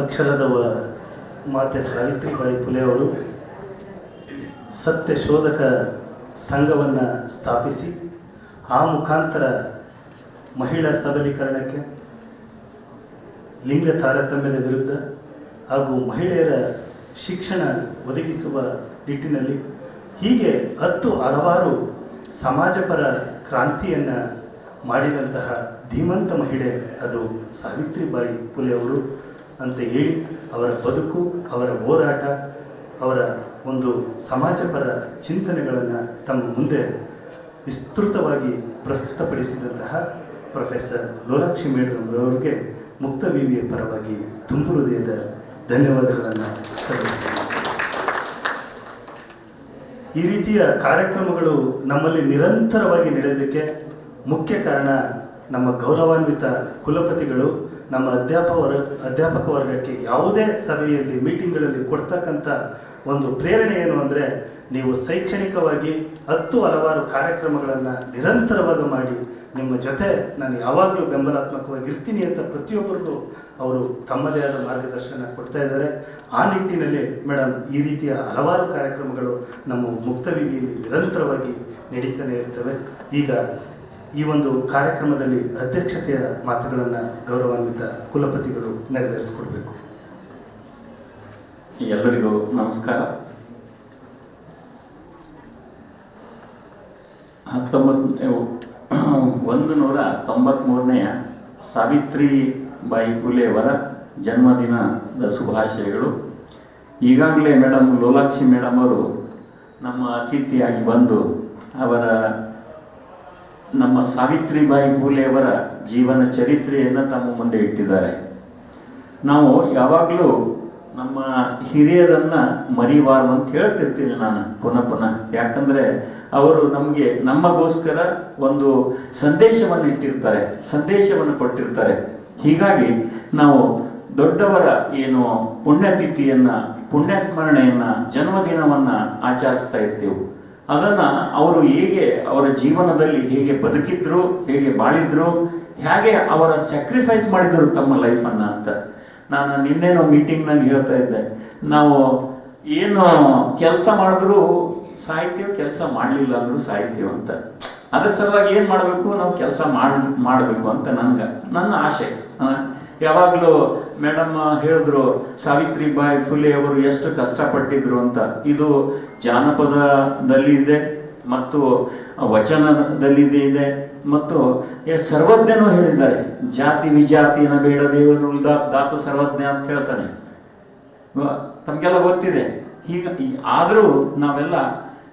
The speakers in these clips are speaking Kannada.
ಅಕ್ಷರದವ ಮಾತೆ ಸಾವಿತ್ರಿಬಾಯಿ ಫುಲೆ ಅವರು ಸತ್ಯ ಶೋಧಕ ಸಂಘವನ್ನು ಸ್ಥಾಪಿಸಿ ಆ ಮುಖಾಂತರ ಮಹಿಳಾ ಸಬಲೀಕರಣಕ್ಕೆ, ಲಿಂಗ ತಾರತಮ್ಯದ ವಿರುದ್ಧ ಹಾಗೂ ಮಹಿಳೆಯರ ಶಿಕ್ಷಣ ಒದಗಿಸುವ ನಿಟ್ಟಿನಲ್ಲಿ ಹೀಗೆ ಹತ್ತು ಹಲವಾರು ಸಮಾಜಪರ ಕ್ರಾಂತಿಯನ್ನು ಮಾಡಿದಂತಹ ಧೀಮಂತ ಮಹಿಳೆ ಅದು ಸಾವಿತ್ರಿಬಾಯಿ ಫುಲೆ ಅವರು. ಅಂತ ಹೇಳಿ ಅವರ ಬದುಕು, ಅವರ ಹೋರಾಟ, ಅವರ ಒಂದು ಸಮಾಜಪರ ಚಿಂತನೆಗಳನ್ನು ತಮ್ಮ ಮುಂದೆ ವಿಸ್ತೃತವಾಗಿ ಪ್ರಸ್ತುತಪಡಿಸಿದಂತಹ ಪ್ರೊಫೆಸರ್ ಲೋಲಾಕ್ಷಿ ಮೇಡಮ್ರವರಿಗೆ ಮುಕ್ತ ವಿವಿಯ ಪರವಾಗಿ ತುಂಬು ಹೃದಯದ ಧನ್ಯವಾದಗಳನ್ನು ಸಲ್ಲಿಸುತ್ತೇನೆ. ಈ ರೀತಿಯ ಕಾರ್ಯಕ್ರಮಗಳು ನಮ್ಮಲ್ಲಿ ನಿರಂತರವಾಗಿ ನಡೆಯೋದಕ್ಕೆ ಮುಖ್ಯ ಕಾರಣ ನಮ್ಮ ಗೌರವಾನ್ವಿತ ಕುಲಪತಿಗಳು ನಮ್ಮ ಅಧ್ಯಾಪಕ ವರ್ಗ, ಅಧ್ಯಾಪಕ ವರ್ಗಕ್ಕೆ ಯಾವುದೇ ಸಭೆಯಲ್ಲಿ, ಮೀಟಿಂಗ್ಗಳಲ್ಲಿ ಕೊಡ್ತಕ್ಕಂಥ ಒಂದು ಪ್ರೇರಣೆ ಏನು ಅಂದರೆ ನೀವು ಶೈಕ್ಷಣಿಕವಾಗಿ ಹತ್ತು ಹಲವಾರು ಕಾರ್ಯಕ್ರಮಗಳನ್ನು ನಿರಂತರವಾಗಿ ಮಾಡಿ ನಿಮ್ಮ ಜೊತೆ ನಾನು ಯಾವಾಗಲೂ ಬೆಂಬಲಾತ್ಮಕವಾಗಿ ಇರ್ತೀನಿ ಅಂತ ಪ್ರತಿಯೊಬ್ಬರಿಗೂ ಅವರು ತಮ್ಮದೇ ಆದ ಮಾರ್ಗದರ್ಶನ ಕೊಡ್ತಾ ಇದ್ದಾರೆ. ಆ ನಿಟ್ಟಿನಲ್ಲಿ ಮೇಡಮ್ ಈ ರೀತಿಯ ಹಲವಾರು ಕಾರ್ಯಕ್ರಮಗಳು ನಮ್ಮ ಮುಕ್ತ ವಿವಿಯಲ್ಲಿ ನಿರಂತರವಾಗಿ ನಡೀತಾನೆ ಇರ್ತವೆ. ಈಗ ಈ ಒಂದು ಕಾರ್ಯಕ್ರಮದಲ್ಲಿ ಅಧ್ಯಕ್ಷತೆಯ ಮಾತುಗಳನ್ನು ಗೌರವಾನ್ವಿತ ಕುಲಪತಿಗಳು ನೆರವೇರಿಸಿಕೊಡ್ಬೇಕು. ಎಲ್ಲರಿಗೂ ನಮಸ್ಕಾರ. ಹತ್ತೊಂಬತ್ತು ಒಂದು ನೂರ ತೊಂಬತ್ತ್ಮೂರನೆಯ ಸಾವಿತ್ರಿ ಬಾಯಿ ಫುಲೆಯವರ ಜನ್ಮದಿನದ ಶುಭಾಶಯಗಳು. ಈಗಾಗಲೇ ಮೇಡಮ್ ಲೋಲಾಕ್ಷಿ ಮೇಡಮ್ ಅವರು ನಮ್ಮ ಅತಿಥಿಯಾಗಿ ಬಂದು ಅವರ ನಮ್ಮ ಸಾವಿತ್ರಿಬಾಯಿ ಪೂಲೆಯವರ ಜೀವನ ಚರಿತ್ರೆಯನ್ನು ತಮ್ಮ ಮುಂದೆ ಇಟ್ಟಿದ್ದಾರೆ. ನಾವು ಯಾವಾಗಲೂ ನಮ್ಮ ಹಿರಿಯರನ್ನು ಮರಿಬಾರ್ದು ಅಂತ ಹೇಳ್ತಿರ್ತೀನಿ ನಾನು ಪುನಃ ಪುನಃ. ಯಾಕಂದರೆ ಅವರು ನಮಗೆ ನಮಗೋಸ್ಕರ ಒಂದು ಸಂದೇಶವನ್ನು ಇಟ್ಟಿರ್ತಾರೆ, ಸಂದೇಶವನ್ನು ಕೊಟ್ಟಿರ್ತಾರೆ. ಹೀಗಾಗಿ ನಾವು ದೊಡ್ಡವರ ಏನು ಪುಣ್ಯತಿಥಿಯನ್ನು, ಪುಣ್ಯಸ್ಮರಣೆಯನ್ನು, ಜನ್ಮದಿನವನ್ನ ಆಚರಿಸ್ತಾ ಇರ್ತೀವಿ. ಅದನ್ನ ಅವರು ಹೇಗೆ ಅವರ ಜೀವನದಲ್ಲಿ ಹೇಗೆ ಬದುಕಿದ್ರು ಹೇಗೆ ಬಾಳಿದ್ರು ಹೇಗೆ ಅವರ ಸ್ಯಾಕ್ರಿಫೈಸ್ ಮಾಡಿದ್ರು ತಮ್ಮ ಲೈಫನ್ನು ಅಂತ. ನಾನು ನಿನ್ನೆನೋ ಮೀಟಿಂಗ್ನಾಗ ಹೇಳ್ತಾ ಇದ್ದೆ. ನಾವು ಏನು ಕೆಲಸ ಮಾಡಿದ್ರು ಸಾಹಿತ್ಯ ಕೆಲಸ ಮಾಡಲಿಲ್ಲ ಅಂದ್ರೂ ಸಾಹಿತ್ಯ ಅಂತ. ಅದ್ರ ಸಲುವಾಗಿ ಏನು ಮಾಡಬೇಕು? ನಾವು ಕೆಲಸ ಮಾಡ್ ಮಾಡಬೇಕು ಅಂತ ನನ್ಗೆ ನನ್ನ ಆಸೆ. ಆ, ಯಾವಾಗಲೂ ಮೇಡಮ್ ಹೇಳಿದ್ರು ಸಾವಿತ್ರಿಬಾಯಿ ಫುಲೆ ಅವರು ಎಷ್ಟು ಕಷ್ಟಪಟ್ಟಿದ್ರು ಅಂತ. ಇದು ಜಾನಪದದಲ್ಲಿ ಇದೆ ಮತ್ತು ವಚನದಲ್ಲಿ ಇದೆ ಮತ್ತು ಸರ್ವಜ್ಞನು ಹೇಳಿದ್ದಾರೆ, ಜಾತಿ ವಿಜಾತಿನ ಬೇಡ ದೇವರು ದಾತು ಸರ್ವಜ್ಞ ಅಂತ ಹೇಳ್ತಾನೆ. ತಮಗೆಲ್ಲ ಗೊತ್ತಿದೆ. ಹೀಗ ಆದರೂ ನಾವೆಲ್ಲ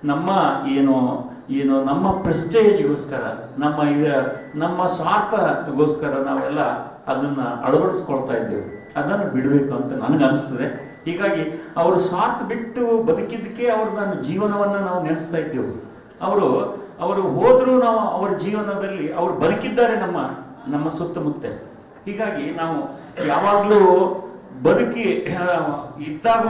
ನಮ್ಮ ಏನು ಏನು ನಮ್ಮ ಪ್ರೆಸ್ಟೇಜ್ಗೋಸ್ಕರ, ನಮ್ಮ ಇದ- ನಮ್ಮ ಸ್ವಾರ್ಥಗೋಸ್ಕರ ನಾವೆಲ್ಲ ಅದನ್ನ ಅಳವಡಿಸ್ಕೊಳ್ತಾ ಇದ್ದೇವೆ. ಅದನ್ನು ಬಿಡಬೇಕು ಅಂತ ನನಗೆ ಅನಿಸ್ತದೆ. ಹೀಗಾಗಿ ಅವರು ಸ್ವಾರ್ಥ ಬಿಟ್ಟು ಬದುಕಿದ್ದಕ್ಕೆ ಅವ್ರ ನನ್ನ ಜೀವನವನ್ನು ನಾವು ನೆನೆಸ್ತಾ ಇದ್ದೇವೆ. ಅವರು ಅವರು ಹೋದರೂ ನಾವು ಅವರ ಜೀವನದಲ್ಲಿ ಅವರು ಬದುಕಿದ್ದಾರೆ ನಮ್ಮ ನಮ್ಮ ಸುತ್ತಮುತ್ತ. ಹೀಗಾಗಿ ನಾವು ಯಾವಾಗಲೂ ಬದುಕಿ ಇದ್ದಾಗ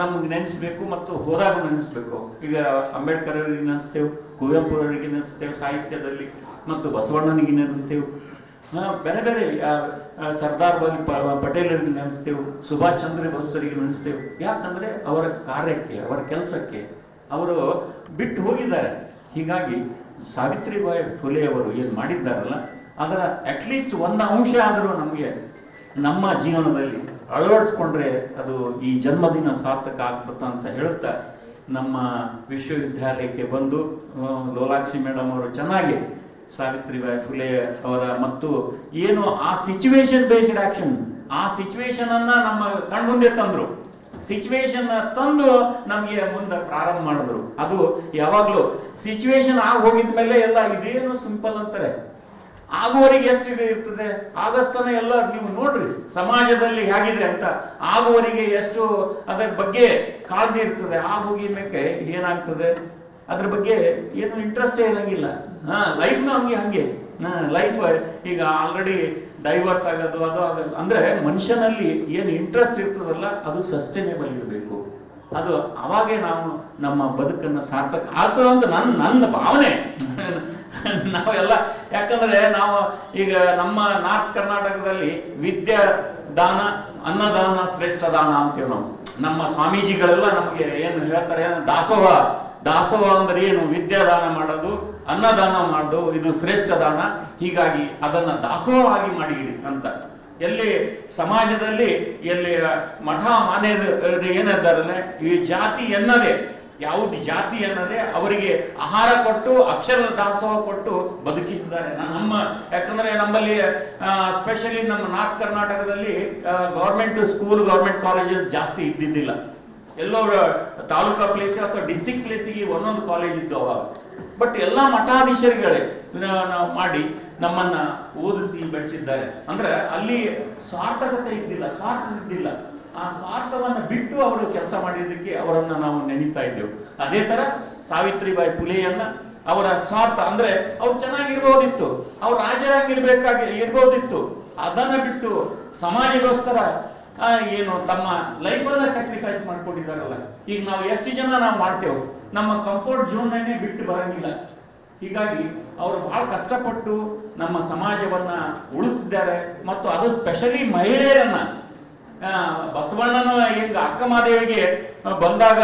ನಮ್ಗೆ ನೆನೆಸ್ಬೇಕು ಮತ್ತು ಹೋದಾಗ ನೆನೆಸ್ಬೇಕು. ಈಗ ಅಂಬೇಡ್ಕರ್ ಅವರಿಗೆ ನೆನೆಸ್ತೇವೆ ಕುವೆಂಪುರವರಿಗೆ ನೆನೆಸ್ತೇವೆ, ಸಾಹಿತ್ಯದಲ್ಲಿ ಮತ್ತು ಬಸವಣ್ಣನಿಗೆ ನೆನೆಸ್ತೇವೆ. ಬೇರೆ ಬೇರೆ ಸರ್ದಾರ್ ವಲ್ಲಭ ಪಟೇಲರಿಗೆ ನೆನೆಸ್ತೇವೆ, ಸುಭಾಷ್ ಚಂದ್ರ ಬೋಸರಿಗೆ ನೆನೆಸ್ತೇವೆ. ಯಾಕಂದ್ರೆ ಅವರ ಕಾರ್ಯಕ್ಕೆ, ಅವರ ಕೆಲಸಕ್ಕೆ ಅವರು ಬಿಟ್ಟು ಹೋಗಿದ್ದಾರೆ. ಹೀಗಾಗಿ ಸಾವಿತ್ರಿಬಾಯಿ ಫುಲೆ ಅವರು ಏನು ಮಾಡಿದ್ದಾರಲ್ಲ, ಅದರ ಅಟ್ಲೀಸ್ಟ್ ಒಂದು ಅಂಶ ಆದರೂ ನಮಗೆ ನಮ್ಮ ಜೀವನದಲ್ಲಿ ಅಳವಡಿಸ್ಕೊಂಡ್ರೆ ಅದು ಈ ಜನ್ಮದಿನ ಸಾರ್ಥಕ ಆಗ್ತದ ಅಂತ ಹೇಳುತ್ತಾ ನಮ್ಮ ವಿಶ್ವವಿದ್ಯಾಲಯಕ್ಕೆ ಬಂದು ಲೋಲಾಕ್ಷಿ ಮೇಡಮ್ ಅವರು ಚೆನ್ನಾಗಿ ಸಾವಿತ್ರಿಬಾಯಿ ಫುಲೆ ಅವರ ಮತ್ತು ಏನು ಆ ಸಿಚುವೇಶನ್ ಬೇಸ್ಡ್ ಆಕ್ಷನ್ ಆ ಸಿಚುವೇಶನ್ ಅನ್ನ ನಮ್ಮ ಕಣ್ಮುಂದೆ ತಂದ್ರು. ಸಿಚುವೇಶನ್ ತಂದು ನಮಗೆ ಮುಂದೆ ಪ್ರಾರಂಭ ಮಾಡಿದ್ರು. ಅದು ಯಾವಾಗ್ಲೂ ಸಿಚುವೇಶನ್ ಆಗಿ ಹೋಗಿದ್ಮೇಲೆ ಎಲ್ಲ ಇದೇನು ಸಿಂಪಲ್ ಅಂತಾರೆ. ಆಗುವವರೆಗೆ ಎಷ್ಟು ಇದು ಇರ್ತದೆ? ಆಗಸ್ತನ ಎಲ್ಲ ನೀವು ನೋಡ್ರಿ, ಸಮಾಜದಲ್ಲಿ ಹೇಗಿದೆ ಅಂತ. ಆಗುವವರೆಗೆ ಎಷ್ಟು ಅದರ ಬಗ್ಗೆ ಕಾಳಜಿ ಇರ್ತದೆ? ಆ ಹೋಗಿದ್ಮೇಲೆ ಏನಾಗ್ತದೆ? ಅದ್ರ ಬಗ್ಗೆ ಏನು ಇಂಟ್ರೆಸ್ಟೇ ಇರಂಗಿಲ್ಲ. ಹಾ ಲೈಫ್ನು ಹಂಗೆ ಹಂಗೆ. ಲೈಫ್ ಈಗ ಆಲ್ರೆಡಿ ಡೈವರ್ಸ್ ಆಗೋದು, ಅದು ಅದು. ಅಂದ್ರೆ ಮನುಷ್ಯನಲ್ಲಿ ಏನು ಇಂಟ್ರೆಸ್ಟ್ ಇರ್ತದಲ್ಲ, ಅದು ಸಸ್ಟೈನೇಬಲ್ ಇರಬೇಕು. ಅದು ಅವಾಗೇ ನಾವು ನಮ್ಮ ಬದುಕನ್ನು ಸಾರ್ಥಕ ಆಗ್ತದೆ ಅಂತ ನನ್ನ ನನ್ನ ಭಾವನೆ. ನಾವೆಲ್ಲ, ಯಾಕಂದ್ರೆ ನಾವು ಈಗ ನಮ್ಮ ನಾರ್ತ್ ಕರ್ನಾಟಕದಲ್ಲಿ ವಿದ್ಯಾ ದಾನ, ಅನ್ನದಾನ ಶ್ರೇಷ್ಠ ದಾನ ಅಂತೀವಿ ನಾವು. ನಮ್ಮ ಸ್ವಾಮೀಜಿಗಳೆಲ್ಲ ನಮಗೆ ಏನು ಹೇಳ್ತಾರೆ ದಾಸೋಹ ದಾಸೋಹ ಅಂದ್ರೆ ಏನು? ವಿದ್ಯಾದಾನ ಮಾಡೋದು ಅನ್ನದಾನ ಮಾಡೋದು, ಇದು ಶ್ರೇಷ್ಠ ದಾನ, ಹೀಗಾಗಿ ಅದನ್ನ ದಾಸೋಹವಾಗಿ ಮಾಡಿಡಿ ಅಂತ. ಎಲ್ಲಿ ಸಮಾಜದಲ್ಲಿ, ಎಲ್ಲಿ ಮಠ ಮಾನೆ ಏನಿದ್ದಾರಲ್ಲ, ಈ ಜಾತಿ ಎನ್ನದೇ, ಯಾವುದು ಜಾತಿ ಅನ್ನದೇ ಅವರಿಗೆ ಆಹಾರ ಕೊಟ್ಟು, ಅಕ್ಷರ ದಾಸೋಹ ಕೊಟ್ಟು ಬದುಕಿಸಿದ್ದಾರೆ. ನಮ್ಮ, ಯಾಕಂದ್ರೆ ನಮ್ಮಲ್ಲಿ ಸ್ಪೆಷಲಿ ನಮ್ಮ ನಾರ್ತ್ ಕರ್ನಾಟಕದಲ್ಲಿ ಗೌರ್ಮೆಂಟ್ ಸ್ಕೂಲ್ ಗೌರ್ಮೆಂಟ್ ಕಾಲೇಜಸ್ ಜಾಸ್ತಿ ಇದ್ದಿದ್ದಿಲ್ಲ. ಎಲ್ಲೋ, ತಾಲೂಕಾ ಪ್ಲೇಸ್ ಅಥವಾ ಡಿಸ್ಟಿಕ್ ಪ್ಲೇಸಿಗೆ ಒಂದೊಂದು ಕಾಲೇಜ್ ಇದ್ದು ಬಟ್ ಎಲ್ಲ ಮಠಾಧೀಶರುಗಳೇ ಮಾಡಿ ನಮ್ಮನ್ನ ಓದಿಸಿ ಬೆಳೆಸಿದ್ದಾರೆ. ಅಂದ್ರೆ ಅಲ್ಲಿ ಸ್ವಾರ್ಥಕತೆ ಇದ್ದಿಲ್ಲ ಸ್ವಾರ್ಥ ಇದ್ದಿಲ್ಲ. ಆ ಸ್ವಾರ್ಥವನ್ನು ಬಿಟ್ಟು ಅವರು ಕೆಲಸ ಮಾಡಿದ್ದಕ್ಕೆ ಅವರನ್ನ ನಾವು ನೆನೀತಾ ಇದ್ದೆವು. ಅದೇ ತರ ಸಾವಿತ್ರಿಬಾಯಿ ಪುಲೆಯನ್ನ ಅವರ ಸ್ವಾರ್ಥ, ಅಂದ್ರೆ ಅವ್ರು ಚೆನ್ನಾಗಿರ್ಬೋದಿತ್ತು, ಅವ್ರು ರಾಜರಾಗಿರ್ಬೇಕಾಗಿ ಇರ್ಬೋದಿತ್ತು. ಅದನ್ನ ಬಿಟ್ಟು ಸಮಾಜಗೋಸ್ಕರ ಏನು ತಮ್ಮ ಲೈಫನ್ನ ಸ್ಯಾಕ್ರಿಫೈಸ್ ಮಾಡ್ಕೊಂಡಿದಾರಲ್ಲ ಈಗ ನಾವು ಎಷ್ಟು ಜನ ನಾವು ಮಾಡ್ತೇವೆ? ನಮ್ಮ ಕಂಫರ್ಟ್ ಝೋನ್ನೇ ಬಿಟ್ಟು ಬರಂಗಿಲ್ಲ. ಹೀಗಾಗಿ ಅವರು ಬಹಳ ಕಷ್ಟಪಟ್ಟು ನಮ್ಮ ಸಮಾಜವನ್ನ ಉಳಿಸಿದ್ದಾರೆ ಮತ್ತು ಅದು ಸ್ಪೆಷಲಿ ಮಹಿಳೆಯರನ್ನ. ಬಸವಣ್ಣನ ಈಗ ಅಕ್ಕಮಾದೇವಿಗೆ ಬಂದಾಗ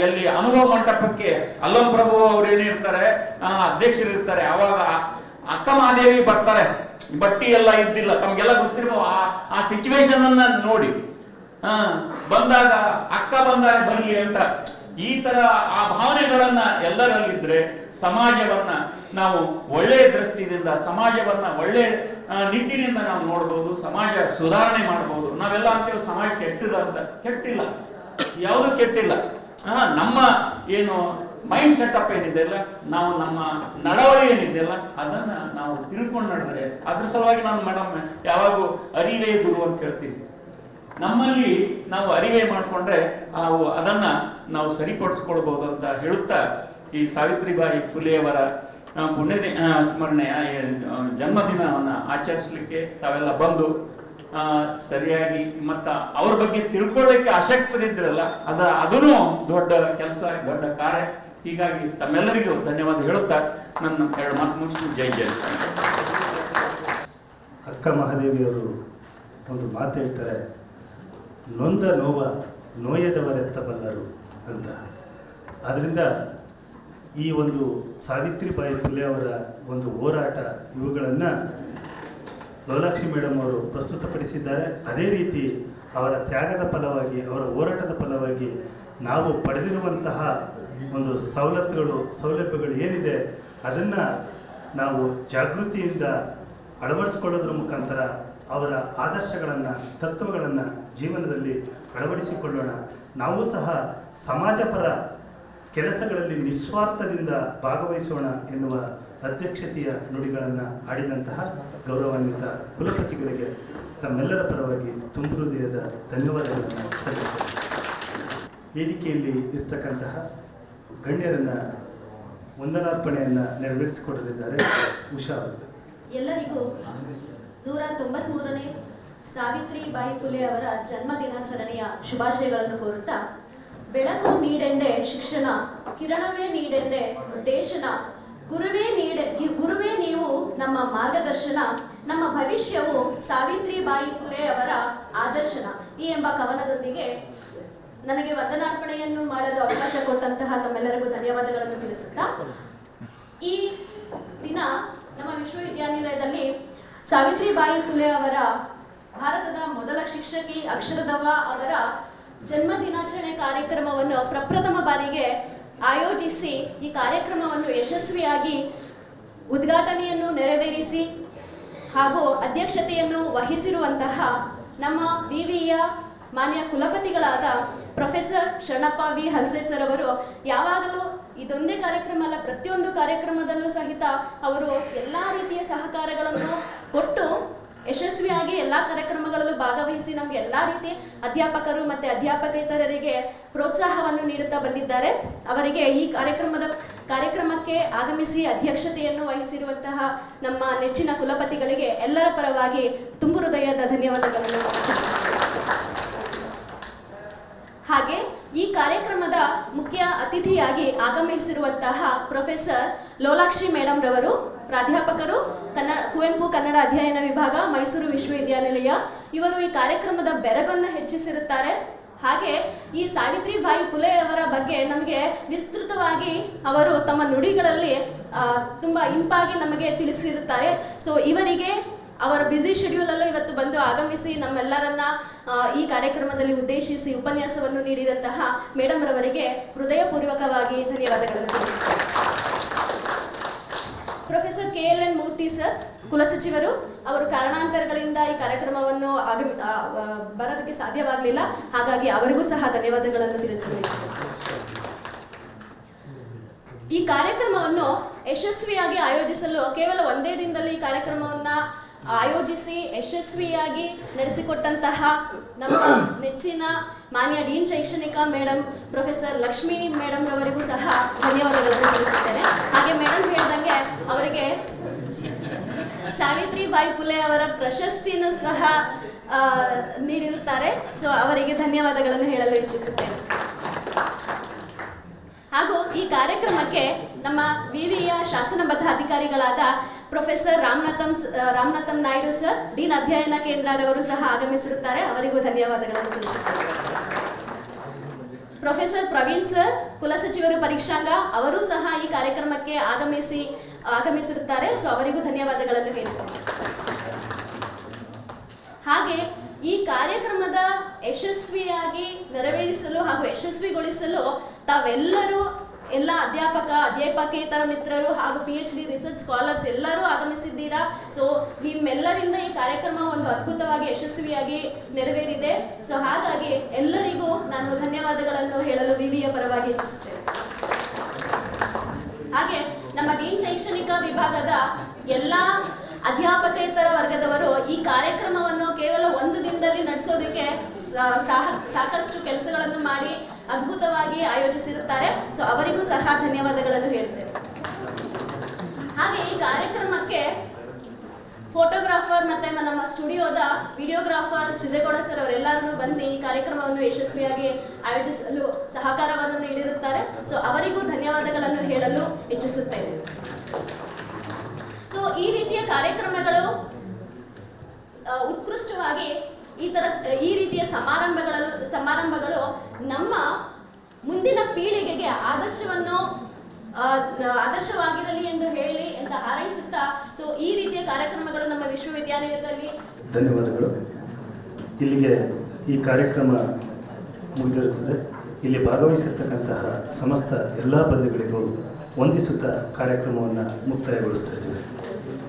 ಎಲ್ಲಿ ಅನುಭವ ಮಂಟಪಕ್ಕೆ ಅಲ್ಲಂ ಪ್ರಭು ಅವ್ರು ಏನಿರ್ತಾರೆ ಆ, ಅಧ್ಯಕ್ಷರು ಇರ್ತಾರೆ ಅವಾಗ ಅಕ್ಕ ಮಹಾದೇವಿ ಬರ್ತಾರೆ. ಬಟ್ಟಿ ಎಲ್ಲ ಇದ್ದಿಲ್ಲ ತಮ್ಗೆಲ್ಲ ಗೊತ್ತಿರುವ ಆ- ಸಿಚುವೇಶನ್ ಅನ್ನ ನೋಡಿ. ಬಂದಾಗ ಅಕ್ಕ ಬಂದಾಗ ಬರಲಿ ಅಂತ. ಈ ತರ ಆ ಭಾವನೆಗಳನ್ನ ಎಲ್ಲರಲ್ಲಿದ್ರೆ ಸಮಾಜವನ್ನ ನಾವು ಒಳ್ಳೆಯ ದೃಷ್ಟಿಯಿಂದ ಸಮಾಜವನ್ನ ಒಳ್ಳೆ ನಿಟ್ಟಿನಿಂದ ನಾವು ನೋಡ್ಬೋದು ಸಮಾಜ ಸುಧಾರಣೆ ಮಾಡಬಹುದು ನಾವೆಲ್ಲ ಅಂತೀವಿ ಸಮಾಜ ಕೆಟ್ಟದ ಅಂತ. ಕೆಟ್ಟಿಲ್ಲ. ಯಾವುದು ಕೆಟ್ಟಿಲ್ಲ. ಆ, ನಮ್ಮ ಏನು ಮೈಂಡ್ ಸೆಟಪ್ ಏನಿದೆ ಅಲ್ಲ ನಾವು ನಮ್ಮ ನಡವಳಿ ಏನಿದೆಯಲ್ಲ ಅದನ್ನ ನಾವು ತಿಳ್ಕೊಂಡು ನಡೆದ್ರೆ ಅದ್ರ ಸಲುವಾಗಿ ನಾನು ಮೇಡಮ್ ಯಾವಾಗೂ ಅರಿವೇ ಗುರು ಅಂತ ಹೇಳ್ತೀನಿ. ನಮ್ಮಲ್ಲಿ ನಾವು ಅರಿವೆ ಮಾಡಿಕೊಂಡ್ರೆ ನಾವು ಅದನ್ನ ನಾವು ಸರಿಪಡಿಸ್ಕೊಳ್ಬಹುದು ಅಂತ ಹೇಳುತ್ತಾ ಈ ಸಾವಿತ್ರಿಬಾಯಿ ಫುಲೆಯವರ ಪುಣ್ಯದ ಸ್ಮರಣೆಯ ಜನ್ಮದಿನವನ್ನು ಆಚರಿಸಲಿಕ್ಕೆ ತಾವೆಲ್ಲ ಬಂದು ಸರಿಯಾಗಿ ಮತ್ತ ಅವ್ರ ಬಗ್ಗೆ ತಿಳ್ಕೊಳ್ಳಿಕ್ಕೆ ಆಸಕ್ತರಿದ್ರಲ್ಲ, ಅದ ಅದನ್ನು ದೊಡ್ಡ ಕೆಲಸ, ದೊಡ್ಡ ಕಾರ್ಯ. ಹೀಗಾಗಿ ತಮ್ಮೆಲ್ಲರಿಗೂ ಧನ್ಯವಾದ ಹೇಳುತ್ತಾ ನನ್ನ ಎರಡು ಮಾತು ಮುಗಿಸಿ ಜೈ ಜೈ. ಅಕ್ಕ ಮಹಾದೇವಿಯವರು ಒಂದು ಮಾತು ಹೇಳ್ತಾರೆ, ನೊಂದ ನೋವ ನೋಯದವರೆತ್ತಬಲ್ಲರು. ಅಂತ. ಆದ್ದರಿಂದ ಈ ಒಂದು ಸಾವಿತ್ರಿಬಾಯಿ ಫುಲೆ ಅವರ ಒಂದು ಹೋರಾಟ ಇವುಗಳನ್ನು ಲೋಲಾಕ್ಷಿ ಮೇಡಮ್ ಅವರು ಪ್ರಸ್ತುತಪಡಿಸಿದ್ದಾರೆ. ಅದೇ ರೀತಿ ಅವರ ತ್ಯಾಗದ ಫಲವಾಗಿ, ಅವರ ಹೋರಾಟದ ಫಲವಾಗಿ ನಾವು ಪಡೆದಿರುವಂತಹ ಒಂದು ಸವಲತ್ತುಗಳು, ಸೌಲಭ್ಯಗಳು ಏನಿದೆ ಅದನ್ನು ನಾವು ಜಾಗೃತಿಯಿಂದ ಅಳವಡಿಸ್ಕೊಳ್ಳೋದ್ರ ಮುಖಾಂತರ ಅವರ ಆದರ್ಶಗಳನ್ನು, ತತ್ವಗಳನ್ನು ಜೀವನದಲ್ಲಿ ಅಳವಡಿಸಿಕೊಳ್ಳೋಣ. ನಾವು ಸಹ ಸಮಾಜಪರ ಕೆಲಸಗಳಲ್ಲಿ ನಿಸ್ವಾರ್ಥದಿಂದ ಭಾಗವಹಿಸೋಣ ಎನ್ನುವ ಅಧ್ಯಕ್ಷತೆಯ ನುಡಿಗಳನ್ನು ಆಡಿದಂತಹ ಗೌರವಾನ್ವಿತ ಕುಲಪತಿಗಳಿಗೆ ತಮ್ಮೆಲ್ಲರ ಪರವಾಗಿ ತುಂಬ ಹೃದಯದ ಧನ್ಯವಾದಗಳನ್ನು ಸಲ್ಲಿಸಿದೆ ವೇದಿಕೆಯಲ್ಲಿ ಇರ್ತಕ್ಕಂತಹ ಗಣ್ಯರನ್ನು ವಂದನಾರ್ಪಣೆಯನ್ನು ನೆರವೇರಿಸಿಕೊಡಲಿದ್ದಾರೆ ಉಷಾ ಎಲ್ಲರಿಗೂ ನೂರ ತೊಂಬತ್ಮೂರನೇ ಸಾವಿತ್ರಿ ಬಾಯಿ ಫುಲೆ ಅವರ ಜನ್ಮ ದಿನಾಚರಣೆಯ ಶುಭಾಶಯಗಳನ್ನು ಕೋರುತ್ತಾ, ಬೆಳಕು ನೀಡೆಂದೆ ಶಿಕ್ಷಣ, ಕಿರಣವೇ ನೀಡೆಂದೆ ದೇಶನ, ಗುರುವೇ ನೀಡೆ ಗುರುವೇ ನೀವು ನಮ್ಮ ಮಾರ್ಗದರ್ಶನ, ನಮ್ಮ ಭವಿಷ್ಯವು ಸಾವಿತ್ರಿ ಬಾಯಿ ಫುಲೆ ಅವರ ಆದರ್ಶನ ಈ ಎಂಬ ಕವನದೊಂದಿಗೆ ನನಗೆ ವಂದನಾರ್ಪಣೆಯನ್ನು ಮಾಡಲು ಅವಕಾಶ ಕೊಟ್ಟಂತಹ ತಮ್ಮೆಲ್ಲರಿಗೂ ಧನ್ಯವಾದಗಳನ್ನು ತಿಳಿಸುತ್ತಾ, ಈ ದಿನ ನಮ್ಮ ವಿಶ್ವವಿದ್ಯಾನಿಲಯದಲ್ಲಿ ಸಾವಿತ್ರಿಬಾಯಿ ಫುಲೆ ಅವರ ಭಾರತದ ಮೊದಲ ಶಿಕ್ಷಕಿ ಅಕ್ಷರದವ ಅವರ ಜನ್ಮ ದಿನಾಚರಣೆ ಕಾರ್ಯಕ್ರಮವನ್ನು ಪ್ರಪ್ರಥಮ ಬಾರಿಗೆ ಆಯೋಜಿಸಿ ಈ ಕಾರ್ಯಕ್ರಮವನ್ನು ಯಶಸ್ವಿಯಾಗಿ ಉದ್ಘಾಟನೆಯನ್ನು ನೆರವೇರಿಸಿ ಹಾಗೂ ಅಧ್ಯಕ್ಷತೆಯನ್ನು ವಹಿಸಿರುವಂತಹ ನಮ್ಮ ವಿವಿಯ ಮಾನ್ಯ ಕುಲಪತಿಗಳಾದ professor Sharanappa V Halse sir ಅವರು ಯಾವಾಗಲೂ ಇದೊಂದೇ ಕಾರ್ಯಕ್ರಮ ಅಲ್ಲ, ಪ್ರತಿಯೊಂದು ಕಾರ್ಯಕ್ರಮದಲ್ಲೂ ಸಹಿತ ಅವರು ಎಲ್ಲ ರೀತಿಯ ಸಹಕಾರಗಳನ್ನು ಕೊಟ್ಟು ಯಶಸ್ವಿಯಾಗಿ ಎಲ್ಲ ಕಾರ್ಯಕ್ರಮಗಳಲ್ಲೂ ಭಾಗವಹಿಸಿ ನಮಗೆ ಎಲ್ಲ ರೀತಿ ಅಧ್ಯಾಪಕರು ಮತ್ತು ಅಧ್ಯಾಪಕೇತರರಿಗೆ ಪ್ರೋತ್ಸಾಹವನ್ನು ನೀಡುತ್ತಾ ಬಂದಿದ್ದಾರೆ. ಅವರಿಗೆ ಈ ಕಾರ್ಯಕ್ರಮದ ಕಾರ್ಯಕ್ರಮಕ್ಕೆ ಆಗಮಿಸಿ ಅಧ್ಯಕ್ಷತೆಯನ್ನು ವಹಿಸಿರುವಂತಹ ನಮ್ಮ ನೆಚ್ಚಿನ ಕುಲಪತಿಗಳಿಗೆ ಎಲ್ಲರ ಪರವಾಗಿ ತುಂಬು ಹೃದಯದ ಧನ್ಯವಾದಗಳನ್ನು ಹಾಗೆ ಈ ಕಾರ್ಯಕ್ರಮದ ಮುಖ್ಯ ಅತಿಥಿಯಾಗಿ ಆಗಮಿಸಿರುವಂತಹ ಪ್ರೊಫೆಸರ್ ಲೋಲಾಕ್ಷಿ ಮೇಡಮ್ ರವರು ಪ್ರಾಧ್ಯಾಪಕರು ಕನ್ನಡ ಕುವೆಂಪು ಕನ್ನಡ ಅಧ್ಯಯನ ವಿಭಾಗ, ಮೈಸೂರು ವಿಶ್ವವಿದ್ಯಾನಿಲಯ, ಇವರು ಈ ಕಾರ್ಯಕ್ರಮದ ಬೆರಗನ್ನು ಹೆಚ್ಚಿಸಿರುತ್ತಾರೆ. ಹಾಗೆ ಈ ಸಾವಿತ್ರಿಬಾಯಿ ಫುಲೆ ಅವರ ಬಗ್ಗೆ ನಮಗೆ ವಿಸ್ತೃತವಾಗಿ ಅವರು ತಮ್ಮ ನುಡಿಗಳಲ್ಲಿ ತುಂಬ ಇಂಪಾಗಿ ನಮಗೆ ತಿಳಿಸಿರುತ್ತಾರೆ. ಸೊ ಇವರಿಗೆ ಅವರ ಬ್ಯುಸಿ ಶೆಡ್ಯೂಲಲ್ಲೂ ಇವತ್ತು ಬಂದು ಆಗಮಿಸಿ ನಮ್ಮೆಲ್ಲರನ್ನ ಈ ಕಾರ್ಯಕ್ರಮದಲ್ಲಿ ಉದ್ದೇಶಿಸಿ ಉಪನ್ಯಾಸವನ್ನು ನೀಡಿದಂತಹ ಮೇಡಮ್ ರವರಿಗೆ ಹೃದಯಪೂರ್ವಕವಾಗಿ ಧನ್ಯವಾದಗಳನ್ನು ತಿಳಿಸುತ್ತೇನೆ. Professor K L N Murthy sir, ಕುಲಸಚಿವರು, ಅವರು ಕಾರಣಾಂತರಗಳಿಂದ ಈ ಕಾರ್ಯಕ್ರಮವನ್ನು ಆಗಮಿ ಬರೋದಕ್ಕೆ ಸಾಧ್ಯವಾಗಲಿಲ್ಲ. ಹಾಗಾಗಿ ಅವರಿಗೂ ಸಹ ಧನ್ಯವಾದಗಳನ್ನು ತಿಳಿಸಬೇಕು ಈ ಕಾರ್ಯಕ್ರಮವನ್ನು ಯಶಸ್ವಿಯಾಗಿ ಆಯೋಜಿಸಲು ಕೇವಲ ಒಂದೇ ದಿನದಲ್ಲಿ ಈ ಕಾರ್ಯಕ್ರಮವನ್ನು ಆಯೋಜಿಸಿ ಯಶಸ್ವಿಯಾಗಿ ನಡೆಸಿಕೊಟ್ಟಂತಹ ನಮ್ಮ ನೆಚ್ಚಿನ ಮಾನ್ಯ ಡೀನ್ ಶೈಕ್ಷಣಿಕ ಮೇಡಮ್ ಪ್ರೊಫೆಸರ್ ಲಕ್ಷ್ಮೀ ಮೇಡಮ್ ಅವರಿಗೂ ಸಹ ಧನ್ಯವಾದಗಳನ್ನು ತಿಳಿಸುತ್ತೇನೆ ಹಾಗೆ ಮೇಡಮ್ ಹೇಳ್ದಂಗೆ ಅವರಿಗೆ ಸಾವಿತ್ರಿಬಾಯಿ ಪುಲೆ ಅವರ ಪ್ರಶಸ್ತಿಯನ್ನು ಸಹ ನೀಡಿರುತ್ತಾರೆ. ಸೊ ಅವರಿಗೆ ಧನ್ಯವಾದಗಳನ್ನು ಹೇಳಲು ಇಚ್ಛಿಸುತ್ತೇನೆ. ಹಾಗೂ ಈ ಕಾರ್ಯಕ್ರಮಕ್ಕೆ ನಮ್ಮ ವಿವಿಯ ಶಾಸನಬದ್ಧ ಅಧಿಕಾರಿಗಳಾದ professor Ramanatham Ramanatham Naidu sir dean ಅಧ್ಯಯನ ಕೇಂದ್ರದವರು ಸಹ ಆಗಮಿಸಿರುತ್ತಾರೆ. ಅವರಿಗೂ ಧನ್ಯವಾದಗಳನ್ನು ತಿಳಿಸುತ್ತೇನೆ. ಪ್ರೊಫೆಸರ್ ಪ್ರವೀಣ್ ಸರ್ ಕುಲಸಚಿವರು ಪರೀಕ್ಷಾಂಗ, ಅವರು ಸಹ ಈ ಕಾರ್ಯಕ್ರಮಕ್ಕೆ ಆಗಮಿಸಿ ಆಗಮಿಸಿರುತ್ತಾರೆ ಸೊ ಅವರಿಗೂ ಧನ್ಯವಾದಗಳನ್ನು ಹೇಳ್ತಾರೆ ಹಾಗೆ ಈ ಕಾರ್ಯಕ್ರಮದ ಯಶಸ್ವಿಯಾಗಿ ನೆರವೇರಿಸಲು ಹಾಗೂ ಯಶಸ್ವಿಗೊಳಿಸಲು ತಾವೆಲ್ಲರೂ ಎಲ್ಲ ಅಧ್ಯಾಪಕ, ಅಧ್ಯಾಪಕೇತರ ಮಿತ್ರರು ಹಾಗೂ P H D research scholars ಎಲ್ಲರೂ ಆಗಮಿಸಿದ್ದೀರಾ? ಸೊ ನಿಮ್ಮೆಲ್ಲರಿಂದ ಈ ಕಾರ್ಯಕ್ರಮ ಒಂದು ಅದ್ಭುತವಾಗಿ ಯಶಸ್ವಿಯಾಗಿ ನೆರವೇರಿದೆ. ಸೊ ಹಾಗಾಗಿ ಎಲ್ಲರಿಗೂ ನಾನು ಧನ್ಯವಾದಗಳನ್ನು ಹೇಳಲು ವಿವಿಯ ಪರವಾಗಿ ಇಚ್ಛಿಸುತ್ತೇನೆ. ಹಾಗೆ ನಮ್ಮ ಡೀನ್ ಶೈಕ್ಷಣಿಕ ವಿಭಾಗದ ಎಲ್ಲ ಅಧ್ಯಾಪಕೇತರ ವರ್ಗದವರು ಈ ಕಾರ್ಯಕ್ರಮವನ್ನು ಕೇವಲ ಒಂದು ದಿನದಲ್ಲಿ ನಡೆಸೋದಕ್ಕೆ ಸಾಕಷ್ಟು ಕೆಲಸಗಳನ್ನು ಮಾಡಿ ಅದ್ಭುತವಾಗಿ ಆಯೋಜಿಸಿರುತ್ತಾರೆ. ಸೊ, ಅವರಿಗೂ ಸಹ ಧನ್ಯವಾದಗಳನ್ನು ಹೇಳ್ತೇವೆ ಹಾಗೆ ಈ ಕಾರ್ಯಕ್ರಮಕ್ಕೆ ಫೋಟೋಗ್ರಾಫರ್ ಮತ್ತೆ ನಮ್ಮ ಸ್ಟುಡಿಯೋದ ವಿಡಿಯೋಗ್ರಾಫರ್ ಸಿದ್ದೇಗೌಡ ಸರ್ ಅವರೆಲ್ಲರೂ ಬಂದು ಈ ಕಾರ್ಯಕ್ರಮವನ್ನು ಯಶಸ್ವಿಯಾಗಿ ಆಯೋಜಿಸಲು ಸಹಕಾರವನ್ನು ನೀಡಿರುತ್ತಾರೆ. ಸೊ ಅವರಿಗೂ ಧನ್ಯವಾದಗಳನ್ನು ಹೇಳಲು ಇಚ್ಛಿಸುತ್ತೇನೆ. ಸೊ ಈ ರೀತಿಯ ಕಾರ್ಯಕ್ರಮಗಳು ಉತ್ಕೃಷ್ಟವಾಗಿ ಈ ತರ, ಈ ರೀತಿಯ ಸಮಾರಂಭಗಳು ಸಮಾರಂಭಗಳು ನಮ್ಮ ಮುಂದಿನ ಪೀಳಿಗೆಗೆ ಆದರ್ಶವನ್ನು ಆದರ್ಶವಾಗಿರಲಿ ಎಂದು ಹೇಳಿ ಹಾರೈಸುತ್ತಾ ಸೊ ಈ ರೀತಿಯ ಕಾರ್ಯಕ್ರಮಗಳು ನಮ್ಮ ವಿಶ್ವವಿದ್ಯಾಲಯದಲ್ಲಿ ಧನ್ಯವಾದಗಳು. ಇಲ್ಲಿಗೆ ಈ ಕಾರ್ಯಕ್ರಮ ಮುಗಿದಿರುತ್ತದೆ. ಇಲ್ಲಿ ಭಾಗವಹಿಸಿರ್ತಕ್ಕಂತಹ ಸಮಸ್ತ ಎಲ್ಲ ಬಂಧುಗಳಿಗೂ ವಂದಿಸುತ್ತಾ ಕಾರ್ಯಕ್ರಮವನ್ನು ಮುಕ್ತಾಯಗೊಳಿಸ್ತಾ ಇದ್ದೇವೆ.